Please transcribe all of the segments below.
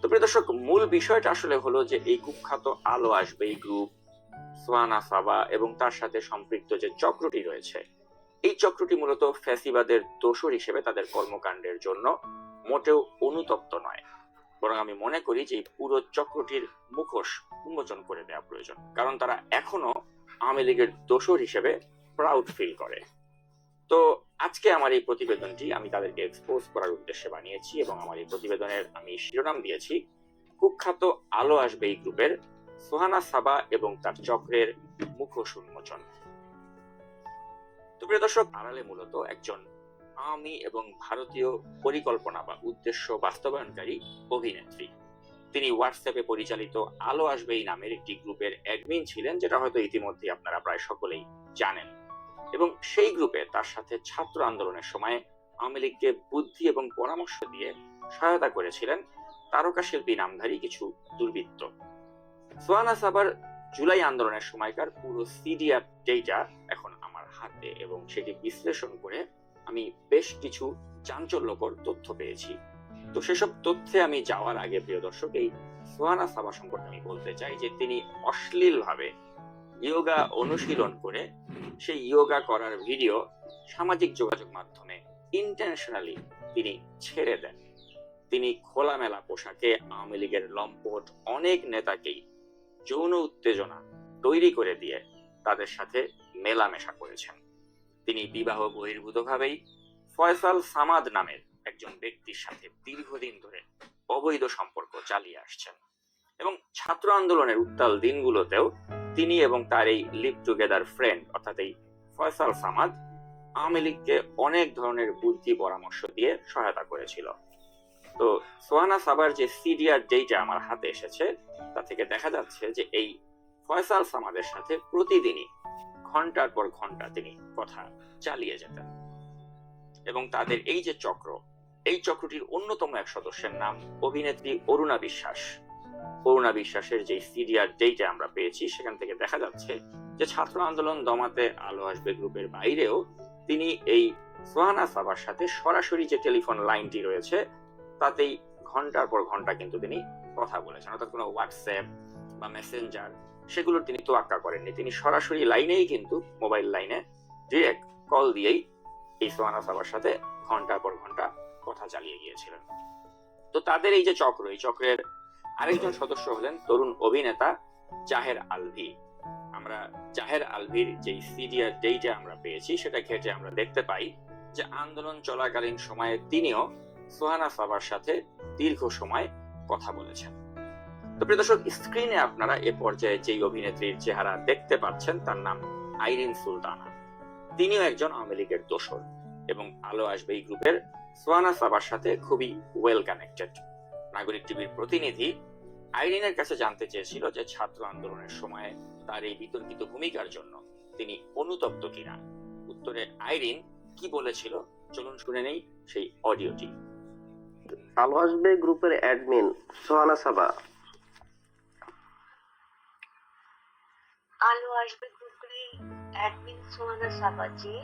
তো প্রিয় দর্শক, মূল বিষয়টা আসলে হলো যে এই কুখ্যাত আলো আসবে, এই গ্রুপ সোয়ানা সাবা এবং তার সাথে সম্পৃক্ত যে চক্রটি রয়েছে, এই চক্রটি মূলত ফ্যাসিবাদের দোষর হিসেবে তাদের কর্মকাণ্ডের জন্য মোটেও অনুতপ্ত নয়। বরং আমি মনে করি যে পুরো চক্রটির মুখোশ উন্মোচন করে দেওয়া প্রয়োজন। কারণ তারা এখনও আওয়ামী লীগের দোষর হিসেবে প্রাউড ফিল করে। তো আজকে আমার এই প্রতিবেদনটি আমি তাদেরকে এক্সপোজ করার উদ্দেশ্যে বানিয়েছি এবং আমার এই প্রতিবেদনের আমি শিরোনাম দিয়েছি, কুখ্যাত আলো আসবে এই গ্রুপের সোহানা সাবা এবং তার চক্রের মুখোশ উন্মোচন। তো প্রিয় দর্শক, আড়ালে মূলত একজন আওয়ামী এবং ভারতীয় পরিকল্পনা বা উদ্দেশ্য বাস্তবায়নকারী অভিনেত্রী। তিনি হোয়াটসঅ্যাপে পরিচালিত আলো আসবে এই নামের একটি গ্রুপের অ্যাডমিন ছিলেন, যেটা হয়তো ইতিমধ্যে আপনারা প্রায় সকলেই জানেন। এবং সেই গ্রুপে তার সাথে ছাত্র আন্দোলনের সময় আওয়ামী লীগকে বুদ্ধি এবং পরামর্শ দিয়ে সহায়তা করেছিলেন তারকা শিল্পী নামধারী কিছু দুর্বৃত্ত। সোয়ানা সাবার জুলাই আন্দোলনের সময়কার পুরো সিডিআর ডেটা এখন আমার হাতে এবং সেটি বিশ্লেষণ করে আমি বেশ কিছু চাঞ্চল্যকর তথ্য পেয়েছি। তো সেসব তথ্যে আমি যাওয়ার আগে প্রিয় দর্শক, এই সোহানা সাবা সম্পর্কে আমি বলতে চাই যে তিনি অশ্লীলভাবে ইয়োগা অনুশীলন করে সেই ইয়োগা করার ভিডিও সামাজিক যোগাযোগ মাধ্যমে ইন্টেনশনালি তিনি ছেড়ে দেন। তিনি খোলামেলা পোশাকে আওয়ামী লীগের লম্পট অনেক নেতাকেই যৌন উত্তেজনা তৈরি করে দিয়ে তাদের সাথে মেলামেশা করেছেন। তিনি বিবাহ বহির্ভূতভাবেই ফয়সাল সামাদ নামের একজন ব্যক্তির সাথে দীর্ঘদিন ধরে অবৈধ সম্পর্ক চালিয়ে আসছেন এবং ছাত্র আন্দোলনের উত্তাল দিনগুলোতেও তিনি এবং তার এই লিভ টুগেদার ফ্রেন্ড অর্থাৎ এই ফয়সাল সামাদ, আওয়ামী লীগকে অনেক ধরনের বুদ্ধি পরামর্শ দিয়ে সহায়তা করেছিল। তো সোহানা সাবার যে সিডিআর ডেটা আমার হাতে এসেছে, তা থেকে দেখা যাচ্ছে যে এই ফয়সাল সামাদের সাথে প্রতিদিনই ঘণ্টার পর ঘণ্টা তিনি কথা চালিয়ে যেতেন। এবং তাদের এই যে চক্র, এই চক্রটির অন্যতম এক সদস্যের নাম অভিনেত্রী অরুণা বিশ্বাস। অরুণা বিশ্বাসের যে সিডিআর ডেটা আমরা পেয়েছি, সেখান থেকে দেখা যাচ্ছে যে ছাত্র আন্দোলন দমাতে আলো আসবে গ্রুপের বাইরেও, তিনি এই সোহানা সাবার সাথে সরাসরি যে টেলিফোন লাইনটি রয়েছে, তাতেই ঘণ্টার পর ঘণ্টা কিন্তু তিনি কথা বলেছেন। অর্থাৎ কোনো হোয়াটসঅ্যাপ বা মেসেঞ্জার সেগুলোর তিনি তোয়াক্কা করেননি। তিনি সরাসরি লাইনেই কিন্তু মোবাইল লাইনে ডিরেক্ট কল দিয়েই এই সোহানা সাবার সাথে ঘণ্টার পর ঘণ্টা কথা চালিয়ে গিয়েছিলেন। তো তাদের এই যে চক্র, এই চক্রের আরেকজন সদস্য হলেন তরুণ অভিনেতা জাহের আলভি। আমরা জাহের আলভির যে সিডিআর ডেটা আমরা পেয়েছি, সেটা ঘেটে আমরা দেখতে পাই যে আন্দোলন চলাকালীন সময়ে তিনিও সোহানা সাবার সাথে দীর্ঘ সময় কথা বলেছেন। তো প্রিয় দর্শক, স্ক্রিনে আপনারা এ পর্যায়ে যেই অভিনেত্রীর চেহারা দেখতে পাচ্ছেন, তার নাম আইরিন সুলতানা। তিনিও একজন আওয়ামী লীগের দোসর এবং আলো আসবে এই গ্রুপের সোহানা সাবার সাথে খুবই ওয়েল কানেক্টেড নাগরিক টিভির প্রতিনিধি আইরিনের কাছে জানতে চেয়েছিল যে ছাত্র আন্দোলনের সময় তার এই বিতর্কিত ভূমিকার জন্য তিনি অনুতপ্ত কিনা। উত্তরে আইরিন কি বলেছিল? চলুন শুনে নেই সেই অডিওটি। আলো আসবে গ্রুপের অ্যাডমিন সোহানা সাবা। আলো আসবে গ্রুপের অ্যাডমিন সোহানা সাবাজি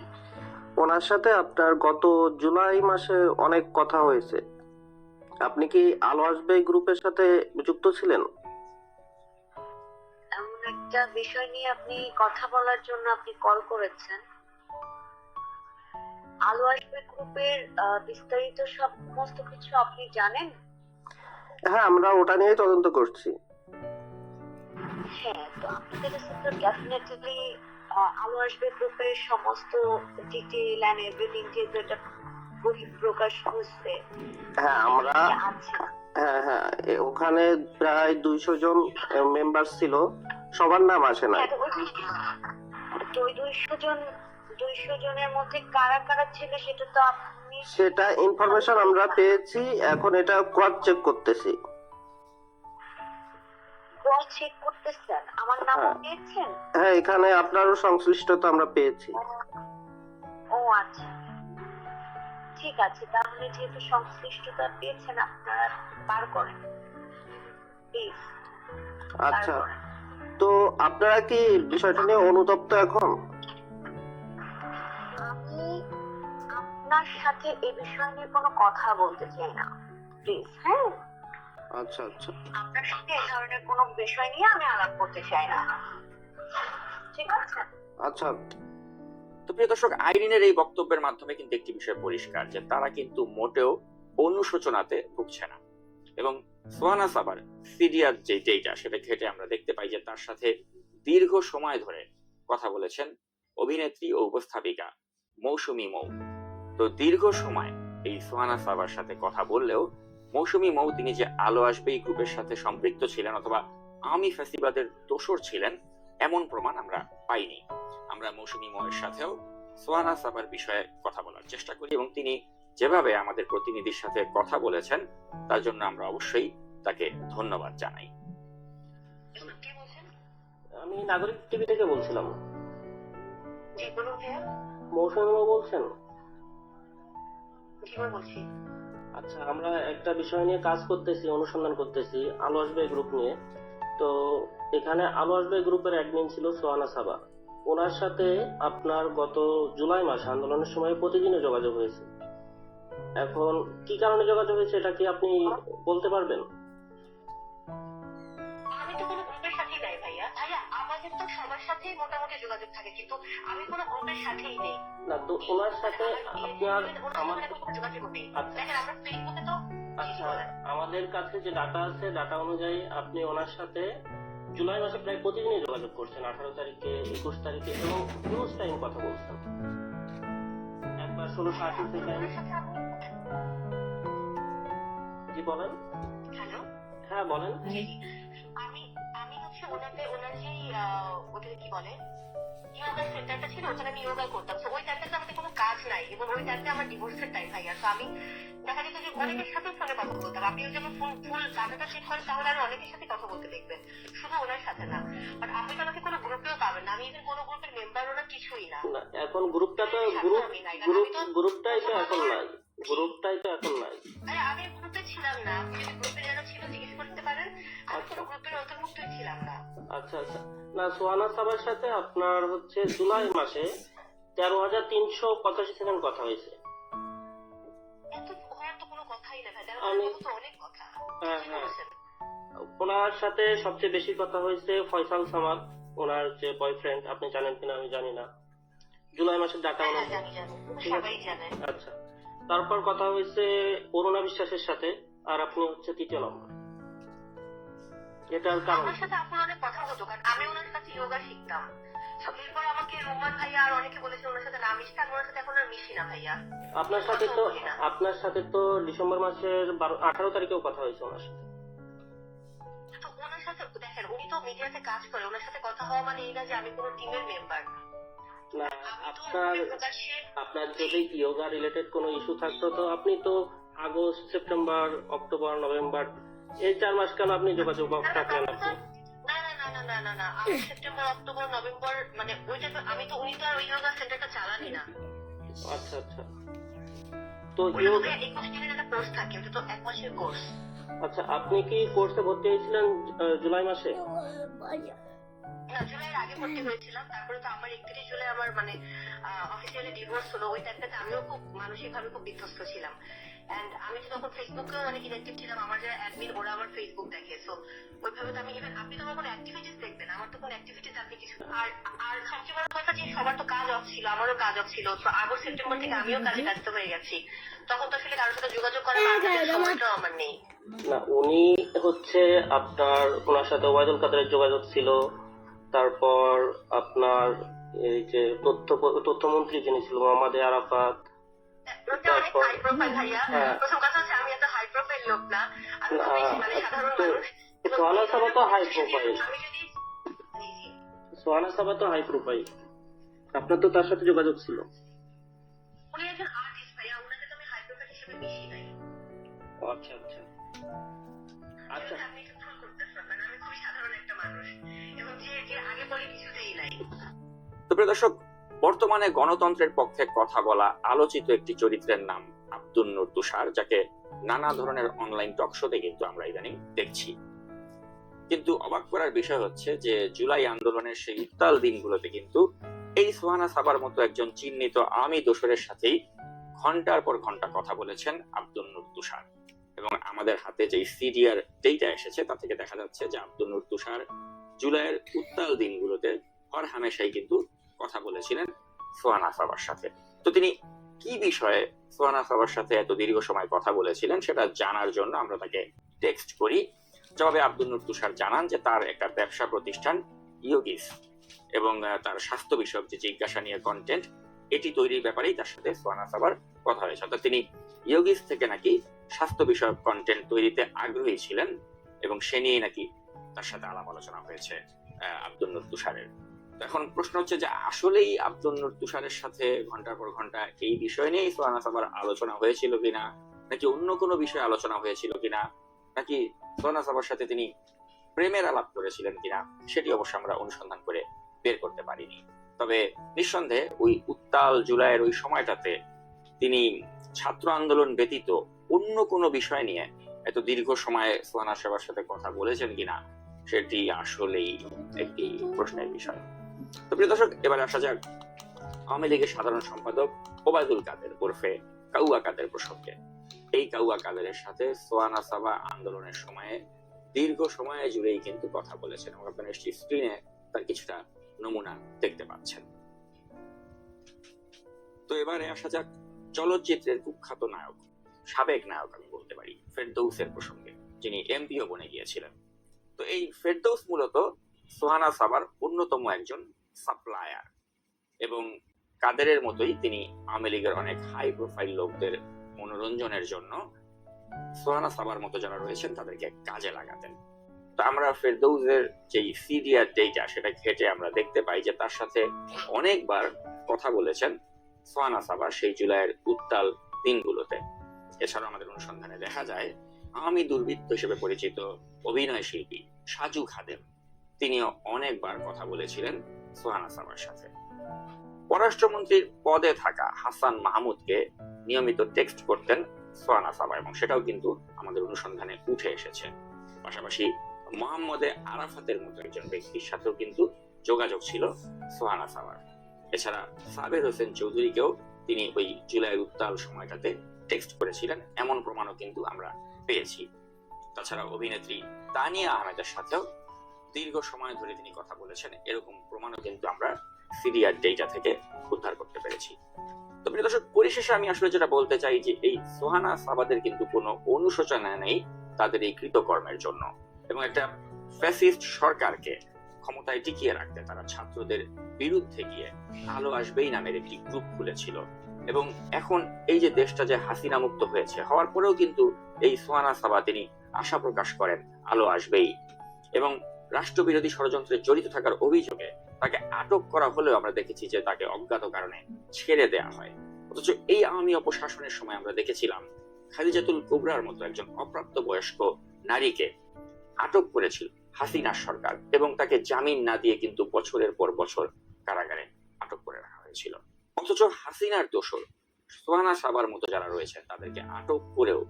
ওনার সাথে আপনার গত জুলাই মাসে অনেক কথা হয়েছে। আপনি কি আলো আসবে গ্রুপের সাথে যুক্ত ছিলেন? এমন একটা বিষয় নিয়ে আপনি কথা বলার জন্য আপনি কল করেছেন। আলো আসবে গ্রুপের বিস্তারিত সমস্ত কিছু আপনি জানেন? হ্যাঁ আমরা ওটা নিয়েই তদন্ত করছি। হ্যাঁ তো আপনাদের কাছে তো ডেফিনেটলি আলো আসবে গ্রুপের সমস্ত ডিটেল অ্যান্ড এভরিথিং যেহেতু এটা বহিঃপ্রকাশ হচ্ছে হ্যাঁ আমরা হ্যাঁ হ্যাঁ ওখানে প্রায় দুইশো জন মেম্বার ছিল। সবার নাম আসে না হ্যাঁ, তো ওই দুইশো- জন দুইশো জনের মধ্যে কারা কারা ছিল সেটা তো আপনি সেটা ইনফরমেশন আমরা পেয়েছি। এখন এটা ক্রস চেক করতেছি। ক্রস চেক করতেছেন? আমার নাম হ্যাঁ। পেয়েছেন? হ্যাঁ এখানে আপনারও সংশ্লিষ্টতা আমরা পেয়েছি। ও আচ্ছা। ঠিক আছে তাহলে যেহেতু সংশ্লিষ্টতা পেয়েছেন আপনারা বার করেন। প্লিজ আচ্ছা তো আপনারা কি বিষয়টা নিয়ে অনুতপ্ত এখন? আমি আপনার সাথে এ বিষয় নিয়ে কোনো কথা বলতে চাই না। প্লিজ হ্যাঁ? আচ্ছা আচ্ছা। আপনার সাথে এই ধরনের কোনো বিষয় নিয়ে আমি আলাপ করতে চাই না। ঠিক আছে? আচ্ছা। তো প্রিয় দর্শক, আইরিনের এই বক্তব্যের মাধ্যমে কিন্তু একটি বিষয় পরিষ্কার যে তারা কিন্তু মোটেও অনুশোচনাতে ভুগছে না। এবং সোহানা সাবার সিরিয়ার যে ডেটা সেটা ঘেটে আমরা দেখতে পাই যে তার সাথে দীর্ঘ সময় ধরে কথা বলেছেন অভিনেত্রী ও উপস্থাপিকা মৌসুমী মৌ। তো দীর্ঘ সময় এই সোহানা সাবার সাথে কথা বললেও মৌসুমী মৌ তিনি যে আলো আসবে এই গ্রুপের সাথে সম্পৃক্ত ছিলেন অথবা আমি ফেসিবাদের দোসর ছিলেন, এমন প্রমাণ আমরা পাইনি। আমরা মৌসুমী মৌয়ের সাথেও সোহানা সাবার বিষয়ে কথা বলার চেষ্টা করি এবং তিনি যেভাবে আমাদের প্রতিনিধির সাথে কথা বলেছেন তার জন্য আমরা অবশ্যই তাকে ধন্যবাদ জানাই। কি আমি নাগরিক টিভি থেকে বলছিলাম। জি বলুন মৌসুমী বাবু বলছেন? আচ্ছা আমরা একটা বিষয় নিয়ে কাজ করতেছি অনুসন্ধান করতেছি আলো আসবে গ্রুপ নিয়ে। তো এখানে আলো আসবে গ্রুপের অ্যাডমিন ছিল সোহানা সাবা ওনার সাথে আপনার গত জুলাই মাসে আন্দোলনের সময় প্রতিদিনই যোগাযোগ হয়েছে। এখন কি কারণে যোগাযোগ হয়েছে এটা কি আপনি বলতে পারবেন? আমি তো কোনো গ্রুপের সাথেই নাই ভাইয়া। ভাইয়া আমাদের তো সবার সাথেই মোটামুটি যোগাযোগ থাকে কিন্তু আমি কোনো গ্রুপের সাথেই নেই। না তো ওনার সাথে আপনার আমার যোগাযোগ নেই। দেখেন আমরা ফেসবুকে তো আচ্ছা আমাদের কাছে যে ডাটা আছে ডাটা অনুযায়ী আপনি ওনার সাথে জুলাই মাসে প্রায় প্রতিদিনই যোগাযোগ করছেন। আঠারো তারিখে একুশ তারিখে এবং নিউজ টাইম কথা বলছেন। একবার ষোলোশো আশি সেকেন্ড জি বলেন। হ্যাঁ বলেন। ওনাতে ওনার যে ওটাকে কি বলে? ইয়োগা সেন্টারটা ছিল ওখানে আমি ইয়োগা করতাম। তো ওই টাইমটাতে আমাদের কোনো কাজ নাই এবং ওই টাইমটা আমার ডিভোর্সের টাইম ভাইয়া। তো আমি দেখা যেত যে অনেকের সাথে ফোনে কথা বলতাম। আপনি যদি আমার ফুল ডাটাটা চেক করেন তাহলে আর অনেকের সাথে কথা বলতে দেখবেন। শুধু ওনার সাথে না। আর আপনি তো আমাকে কোনো গ্রুপেও পাবেন না। আমি এদের কোনো গ্রুপের মেম্বারও না কিছুই না। এখন গ্রুপটা তো গ্রুপ গ্রুপ গ্রুপটাই তো এখন নাই। গ্রুপটাই তো এখন নাই। আরে আমি গ্রুপে ছিলাম না। আপনি যদি গ্রুপে যারা ছিল জিজ্ঞেস করতে পারেন। গ্রুপের অন্তর্ভুক্তই ছিলাম না আচ্ছা আচ্ছা না সোহানা সাবার সাথে আপনার হচ্ছে জুলাই মাসে তেরো হাজার তিনশো পঁচাশি সেকেন্ড কথা হয়েছে হ্যাঁ, হ্যাঁ। ওনার সাথে সবচেয়ে বেশি কথা হয়েছে ফয়সাল সামাদ ওনার যে বয়ফ্রেন্ড আপনি জানেন কিনা আমি জানি না জুলাই মাসের ডাটা হ্যাঁ, হ্যাঁ। আচ্ছা তারপর কথা হয়েছে অরুণা বিশ্বাসের সাথে আর আপনি হচ্ছে তৃতীয় নম্বর এটার কারণ আমার সাথে আপনার অনেক কথা হতো কারণ আমি ওনার কাছে যোগা শিখতাম। এরপর আমাকে রোমান ভাইয়া আর অনেকে বলেছে ওনার সাথে না মিশতে আমি ওনার সাথে এখন আর মিশি না ভাইয়া। আপনার সাথে তো আপনার সাথে তো ডিসেম্বর মাসের বারো আঠারো তারিখেও কথা হয়েছে ওনার সাথে। তো ওনার সাথে দেখেন উনি তো মিডিয়াতে কাজ করে ওনার সাথে কথা হওয়া মানে এই না যে আমি কোনো টিমের মেম্বার না আপনার আপনার যদি ইয়োগা রিলেটেড কোনো ইস্যু থাকতো তো আপনি তো আগস্ট সেপ্টেম্বর অক্টোবর নভেম্বর এই চার মাস কেন আপনি যোগাযোগ থাকলেন আপনি? না না না না না না না। আমি সেপ্টেম্বর অক্টোবর নভেম্বর মানে ওইটা আমি তো উনি তো আর ওই যোগা সেন্টারটা চালানি না। আচ্ছা আচ্ছা। তো একুশ দিনের একটা কোর্স থাকে ওটা তো এক মাসের কোর্স আচ্ছা আপনি কি কোর্সে ভর্তি হয়েছিলেন জুলাই মাসে? না জুলাইয়ের আগে ভর্তি হয়েছিলাম। তারপরে তো আমার একত্রিশ জুলাই আমার মানে অফিসিয়ালি ডিভোর্স হলো। ওই টাইমটাতে আমিও খুব মানসিক ভাবে খুব বিধ্বস্ত ছিলাম। এন্ড আমি তো তখন ফেসবুকেও অনেক ইনঅ্যাক্টিভ ছিলাম আমার যারা অ্যাডমিন ওরা আমার ফেসবুক দেখে। সো ওইভাবে তো আমি ইভেন আপনি তো আমার কোনো অ্যাক্টিভিটিস দেখবেন আমার তো কোনো অ্যাক্টিভিটিস আপনি কিছু আর আর সবচেয়ে বড় কথা যে সবার তো কাজ অফ ছিল আমারও কাজ অফ ছিল। তো আগস্ট সেপ্টেম্বর থেকে আমিও কাজে ব্যস্ত হয়ে গেছি। তখন তো আসলে কারোর সাথে যোগাযোগ করার সময়টাও আমার নেই। না উনি হচ্ছে আপনার ওনার সাথে ওবায়দুল কাদেরের যোগাযোগ ছিল। তারপর আপনার এই যে তথ্য তথ্যমন্ত্রী যিনি ছিল মোহাম্মদ আরাফাত ওটা অনেক হাই প্রোফাইল ভাইয়া। হ্যাঁ। প্রথম কথা হচ্ছে আমি এত হাই প্রোফাইল লোক না। আমি খুবই মানে সাধারণ মানুষ। সোহানা সাবা তো high আমি যদি- profile। আমি যদি জি, জি। সোহানা সাবা তো হাই প্রোফাইল আপনার তো তার সাথে যোগাযোগ ছিল। উনি একজন আর্টিস্ট ভাইয়া। ওনাকে তো আমি হাই প্রোফাইল হিসেবে মিশি নাই আচ্ছা আচ্ছা। আচ্ছা। আপনি একটু ভুল করতেছেন আমি খুবই সাধারণ একটা মানুষ। এবং যে যে আগে বলে কিছুতেই নাই। তো প্রিয় দর্শক বর্তমানে গণতন্ত্রের পক্ষে কথা বলা আলোচিত একটি চরিত্রের নাম আব্দুল নূর তুষার, যাকে নানা ধরনের অনলাইন টক শোতে কিন্তু আমরা ইদানিং দেখছি। কিন্তু অবাক করার বিষয় হচ্ছে যে জুলাই আন্দোলনের সেই উত্তাল দিনগুলোতে কিন্তু এই সোহানা সাবার মতো একজন চিহ্নিত আওয়ামী দোসরের সাথেই ঘণ্টার পর ঘণ্টা কথা বলেছেন আব্দুল নূর তুষার। এবং আমাদের হাতে যে সিডিআর ডেটা এসেছে, তা থেকে দেখা যাচ্ছে যে আব্দুল নূর তুষার জুলাইয়ের উত্তাল দিনগুলোতে হর হামেশাই কিন্তু কথা বলেছিলেন সোহানা সাবার সাথে। তো তিনি কি বিষয়ে সোহানা সাবার সাথে এত দীর্ঘ সময় কথা বলেছিলেন সেটা জানার জন্য আমরা তাকে টেক্সট করি। জবাবে আব্দুল নূর তুষার জানান যে তার একটা ব্যবসা প্রতিষ্ঠান ইয়োগিস এবং তার স্বাস্থ্য বিষয়ক যে জিজ্ঞাসা নিয়ে কন্টেন্ট এটি তৈরির ব্যাপারেই তার সাথে সোহানা সাবার কথা হয়েছে। অর্থাৎ তিনি ইয়োগিস থেকে নাকি স্বাস্থ্য বিষয়ক কন্টেন্ট তৈরিতে আগ্রহী ছিলেন এবং সে নিয়ে নাকি তার সাথে আলাপ আলোচনা হয়েছে আব্দুল নূর তুষারের। এখন প্রশ্ন হচ্ছে যে আসলেই আব্দুল নূর তুষারের সাথে ঘণ্টার পর ঘণ্টা এই বিষয় নিয়েই সোহানা সাবার আলোচনা হয়েছিল কিনা? নাকি অন্য কোনো বিষয়ে আলোচনা হয়েছিল কিনা? নাকি সোহানা সাবার সাথে তিনি প্রেমের আলাপ করেছিলেন কিনা? সেটি অবশ্য আমরা অনুসন্ধান করে বের করতে পারিনি। তবে নিঃসন্দেহে ওই উত্তাল জুলাইয়ের ওই সময়টাতে তিনি ছাত্র আন্দোলন ব্যতীত অন্য কোনো বিষয় নিয়ে এত দীর্ঘ সময় সোহানা সাবার সাথে কথা বলেছেন কিনা? সেটি আসলেই একটি প্রশ্নের বিষয়। তো প্রিয় দর্শক, এবার আসা যাক আওয়ামী লীগের সাধারণ সম্পাদক ওবায়দুল কাদের ওরফে কাউয়া কাদের প্রসঙ্গে। এই কাউয়া কাদেরের সাথে সোয়ানা সাবা আন্দোলনের সময়ে দীর্ঘ সময় জুড়েই কিন্তু কথা বলেছেন এবং আপনারা স্ক্রিনে তার কিছুটা নমুনা দেখতে পাচ্ছেন। তো এবারে আসা যাক চলচ্চিত্রের কুখ্যাত নায়ক, সাবেক নায়ক আমি বলতে পারি, ফেরদৌসের প্রসঙ্গে, যিনি এমপিও বনে গিয়েছিলেন। তো এই ফেরদৌস মূলত সোহানা সাবার অন্যতম একজন সাপ্লায়ার। এবং কাদেরের মতোই তিনি আওয়ামী লীগের অনেক হাই প্রোফাইল লোকদের মনোরঞ্জনের জন্য সোহানা সাবার মতো যারা রয়েছেন, তাদেরকে কাজে লাগাতেন। তো আমরা ফেরদৌসের যে সিডিআর ডেটা সেটা ঘেটে আমরা দেখতে পাই যে তার সাথে অনেকবার কথা বলেছেন সোহানা সাবার সেই জুলাইয়ের উত্তাল দিনগুলোতে। এছাড়াও আমাদের অনুসন্ধানে দেখা যায় আমি দুর্বৃত্ত হিসেবে পরিচিত অভিনয় শিল্পী সাজু খাদেম। তিনিও অনেকবার কথা বলেছিলেন সোহানা সাবার সাথে। পররাষ্ট্রমন্ত্রীর পদে থাকা হাসান মাহমুদকে নিয়মিত টেক্সট করতেন সোহানা সাবা এবং সেটাও কিন্তু আমাদের অনুসন্ধানে উঠে এসেছে। পাশাপাশি মোহাম্মদে আরাফাতের মতো একজন ব্যক্তির সাথেও কিন্তু যোগাযোগ ছিল সোহানা সাবার এছাড়া সাবের হোসেন চৌধুরীকেও তিনি ওই জুলাই উত্তাল সময়টাতে টেক্সট করেছিলেন, এমন প্রমাণও কিন্তু আমরা পেয়েছি। তাছাড়া অভিনেত্রী তানিয়া আহমেদের সাথেও দীর্ঘ সময় ধরে তিনি কথা বলেছেন, এরকম প্রমাণও কিন্তু আমরা সিরিয়ার ডেটা থেকে উদ্ধার করতে পেরেছি। তো প্রিয় দর্শক, পরিশেষে আমি আসলে যেটা বলতে চাই যে এই সোহানা সাবাদের কিন্তু কোনো অনুশোচনা নেই তাদের এই কৃতকর্মের জন্য এবং একটা ফ্যাসিস্ট সরকারকে ক্ষমতায় টিকিয়ে রাখতে তারা ছাত্রদের বিরুদ্ধে গিয়ে আসবেই নামের একটি গ্রুপ খুলেছিল। এবং এখন এই যে দেশটা যে হাসিনা মুক্ত হয়েছে, হওয়ার পরেও কিন্তু এই সোহানা সাবা তিনি আশা প্রকাশ করেন, আলো আসবেই। এবং রাষ্ট্রবিরোধী ষড়যন্ত্রে জড়িত থাকার অভিযোগে তাকে আটক করা হলেও আমরা দেখেছি যে তাকে অজ্ঞাত কারণে ছেড়ে দেয়া হয়। অথচ এই আওয়ামী অপশাসনের সময় আমরা দেখেছিলাম খাদিজাতুল কুবরার মতো একজন অপ্রাপ্ত বয়স্ক নারীকে আটক করেছিল হাসিনার সরকার এবং তাকে জামিন না দিয়ে কিন্তু বছরের পর বছর কারাগারে আটক করে রাখা হয়েছিল। অথচ হাসিনার দোষর সোহানা সাবার মতো যারা রয়েছেন তাদেরকে আটক করেও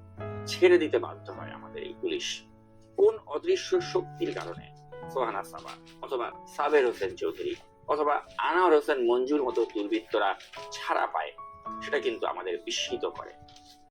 ছেড়ে দিতে বাধ্য হয় আমাদের এই পুলিশ। কোন অদৃশ্য শক্তির কারণে সোহানা সাবা, অথবা সাবের হোসেন চৌধুরী, অথবা আনোয়ার হোসেন মঞ্জুর মতো দুর্বৃত্তরা ছাড়া পায়, সেটা কিন্তু আমাদের বিস্মিত করে।